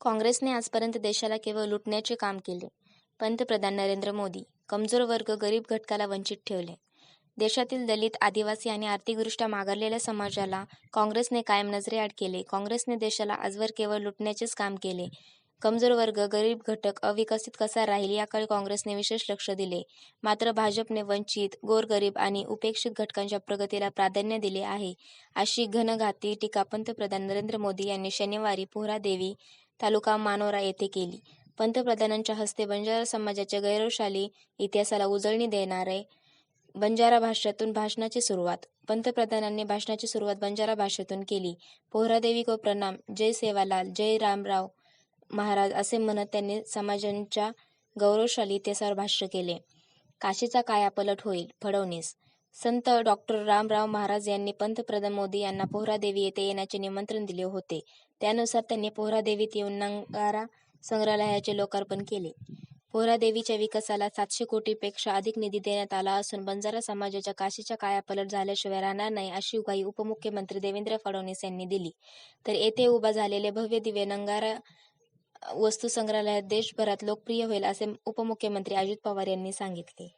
काँग्रेसने आजपर्यंत देशाला केवळ लुटण्याचे काम केले. पंतप्रधान नरेंद्र मोदी. कमजोर वर्ग, गरीब घटकाला वंचित ठेवले. देशातील दलित, आदिवासी आणि आर्थिकदृष्ट्या मागासलेल्या समाजाला काँग्रेसने कायम नजरेआड केले. काँग्रेसने देशाला आजवर केवळ लुटण्याचेच काम केले. कमजोर वर्ग, गरीब घटक अविकसित कसा राहील याकडे काँग्रेसने विशेष लक्ष दिले. मात्र भाजपने वंचित, गोरगरीब आणि उपेक्षित घटकांच्या प्रगतीला प्राधान्य दिले आहे, अशी घनघाती टीका पंतप्रधान नरेंद्र मोदी यांनी शनिवारी पोहरादेवी, तालुका मानोरा येथे केली. पंतप्रधानांच्या हस्ते बंजारा समाजाच्या गैरवशाली इतिहासाला उजळणी देणारे बंजारा भाषेतून भाषणाची सुरुवात. पंतप्रधानांनी भाषणाची सुरुवात बंजारा भाषेतून केली. पोहरादेवी को प्रणाम, जय सेवालाल, जय रामराव महाराज असे म्हणत त्यांनी समाजांच्या गौरवशाली इतिहासावर भाष्य केले. काशीचा कायापलट होईल, फडवणीस संत डॉक्टर रामराव महाराज यांनी पंतप्रधान मोदी यांना पोहरादेवी येथे येण्याचे निमंत्रण दिले होते. त्यानुसार त्यांनी पोहरादेवीत येऊन नंगारा संग्रहालयाचे लोकार्पण केले. पोहरादेवीच्या विकासाला सातशे कोटीपेक्षा अधिक निधी देण्यात आला असून बंजारा समाजाच्या काशीच्या कायापलट झाल्याशिवाय राहणार नाही अशी ग्वाही उपमुख्यमंत्री देवेंद्र फडणवीस यांनी दिली. तर येथे उभा झालेले भव्य दिव्य नंगारा वस्तू संग्रहालयात देशभरात लोकप्रिय होईल असे उपमुख्यमंत्री अजित पवार यांनी सांगितले.